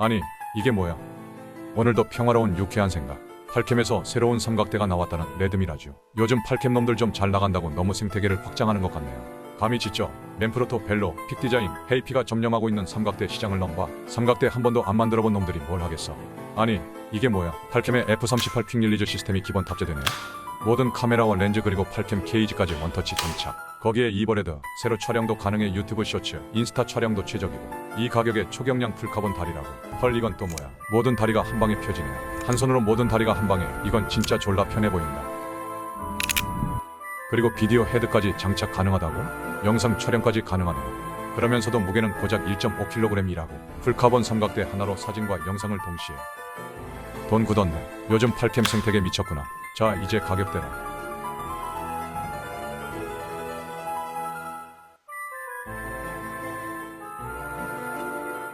아니, 이게 뭐야? 오늘도 평화로운 유쾌한 생각. 팔캠에서 새로운 삼각대가 나왔다는 레드미라죠. 요즘 팔캠 놈들 좀 잘 나간다고 너무 생태계를 확장하는 것 같네요. 감이 짙죠? 램프로토, 벨로, 픽디자인, 헤이피가 점령하고 있는 삼각대 시장을 넘봐 삼각대 한 번도 안 만들어본 놈들이 뭘 하겠어. 아니, 이게 뭐야? 팔캠에 F38 퀵 릴리즈 시스템이 기본 탑재되네요. 모든 카메라와 렌즈 그리고 팔캠 케이지까지 원터치 장착. 거기에 이버레드, 세로 촬영도 가능해 유튜브 쇼츠, 인스타 촬영도 최적이고 이 가격에 초경량 풀카본 다리라고. 헐 이건 또 뭐야? 모든 다리가 한 방에 펴지네. 한 손으로 모든 다리가 한 방에. 이건 진짜 졸라 편해 보인다. 그리고 비디오 헤드까지 장착 가능하다고? 영상 촬영까지 가능하네요. 그러면서도 무게는 고작 1.5kg이라고. 풀카본 삼각대 하나로 사진과 영상을 동시에. 돈 굳었네. 요즘 팔캠 생태계 미쳤구나. 자, 이제 가격대라.